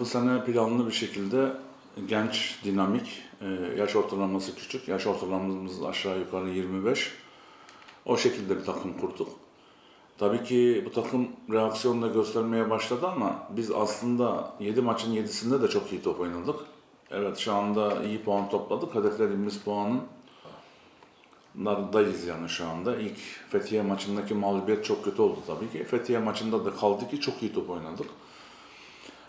bu sene planlı bir şekilde genç, dinamik, e, yaş ortalaması küçük, yaş ortalamamız aşağı yukarı 25. O şekilde bir takım kurduk. Tabii ki bu takım reaksiyonla göstermeye başladı ama biz aslında 7 maçın 7'sinde de çok iyi top oynadık. Evet şu anda iyi puan topladık. Hedeflediğimiz puanın dayız yani şu anda. İlk Fethiye maçındaki mağlubiyet çok kötü oldu tabii ki. Fethiye maçında da kaldı ki çok iyi top oynadık.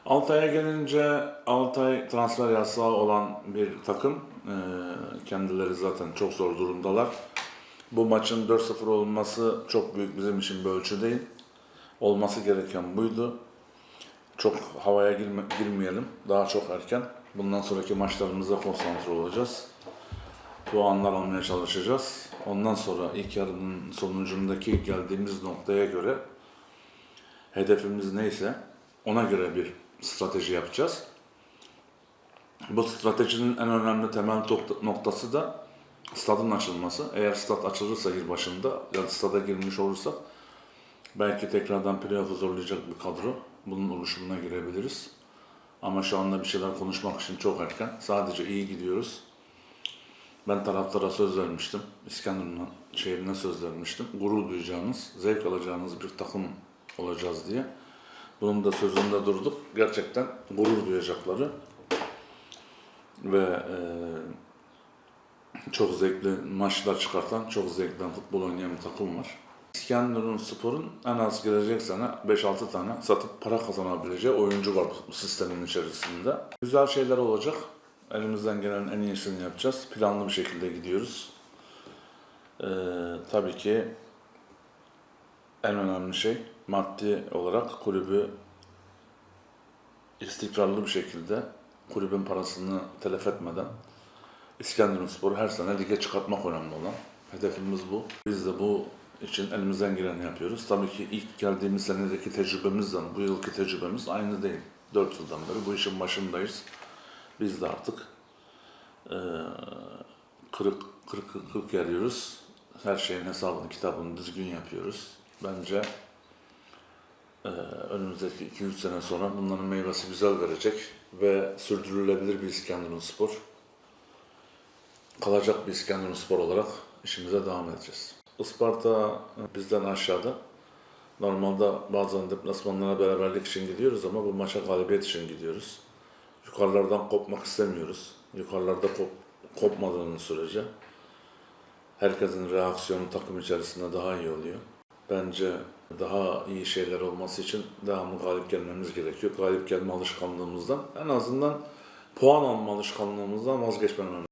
Altay'a gelince Altay transfer yasağı olan bir takım. Ee, kendileri zaten çok zor durumdalar. Bu maçın 4-0 olması çok büyük bizim için bir ölçü değil. Olması gereken buydu. Çok havaya girme, girmeyelim. Daha çok erken. Bundan sonraki maçlarımıza konsantre olacağız. Puanlar almaya çalışacağız. Ondan sonra ilk yarının sonucundaki geldiğimiz noktaya göre hedefimiz neyse ona göre bir strateji yapacağız. Bu stratejinin en önemli temel noktası da stadın açılması. Eğer stad açılırsa yıl başında, yani stada girmiş olursak belki tekrardan playoff'u zorlayacak bir kadro. Bunun oluşumuna girebiliriz. Ama şu anda bir şeyler konuşmak için çok erken. Sadece iyi gidiyoruz. Ben taraftara söz vermiştim. İskenderun şehrine söz vermiştim. Gurur duyacağınız, zevk alacağınız bir takım olacağız diye. Bunun da sözünde durduk. Gerçekten gurur duyacakları ve e, çok zevkli maçlar çıkartan, çok zevkli futbol oynayan bir takım var. İskenderun Spor'un en az gelecek sene 5-6 tane satıp para kazanabileceği oyuncu var bu sistemin içerisinde. Güzel şeyler olacak. Elimizden gelen en iyisini yapacağız. Planlı bir şekilde gidiyoruz. Ee, tabii ki en önemli şey maddi olarak kulübü istikrarlı bir şekilde kulübün parasını telef etmeden İskenderun Spor'u her sene lige çıkartmak önemli olan. Hedefimiz bu. Biz de bu için elimizden geleni yapıyoruz. Tabii ki ilk geldiğimiz senedeki tecrübemizle bu yılki tecrübemiz aynı değil. 4 yıldan beri bu işin başındayız. Biz de artık eee kırık, kırık, kırık yarıyoruz. Her şeyin hesabını, kitabını düzgün yapıyoruz. Bence eee, önümüzdeki 2-3 sene sonra bunların meyvesi güzel verecek ve sürdürülebilir bir İskenderun Spor kalacak bir İskenderun Spor olarak işimize devam edeceğiz. Isparta bizden aşağıda. Normalde bazen deplasmanlara beraberlik için gidiyoruz ama bu maça galibiyet için gidiyoruz. Yukarılardan kopmak istemiyoruz. Yukarılarda kop, kopmadığınız sürece herkesin reaksiyonu takım içerisinde daha iyi oluyor. Bence daha iyi şeyler olması için devamlı galip gelmemiz gerekiyor. Galip gelme alışkanlığımızdan en azından puan alma alışkanlığımızdan vazgeçmememiz